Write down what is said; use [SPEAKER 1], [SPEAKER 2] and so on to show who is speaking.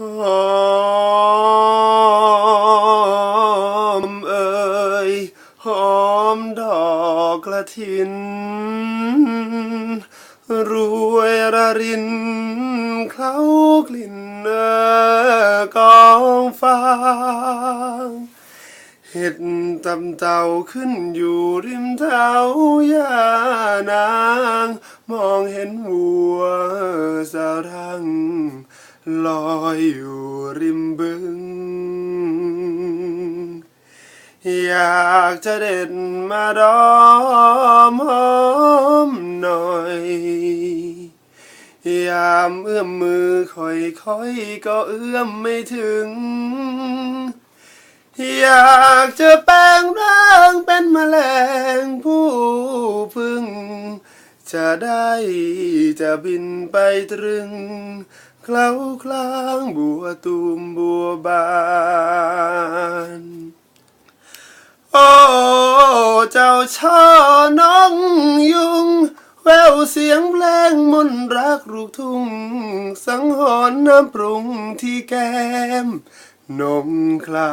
[SPEAKER 1] อมเอ่ยหอมดอกกระถิน รวยระรินเคล้ากลิ่นเอ่อกองฟางเห็ดตำเต่าขึ้นอยู่ริมเท้ายานาง มองเห็นวัวสาวรัง ลอยอยู่ริมบึง อยากจะเด็ดมาดอมหอมหน่อย ยามเอื้อมมือค่อยๆก็เอื้อมไม่ถึง อยากจะแปลงร่างเป็นแมลง จะได้จะบินไปตรึง เคล้าคลางบัวตูมบัวบาน โอ้เจ้าช่อน้องยุง แววเสียงเพลงมนรักลูกทุ่ง สังหรณ์น้ำปรุงที่แก้มนมคลา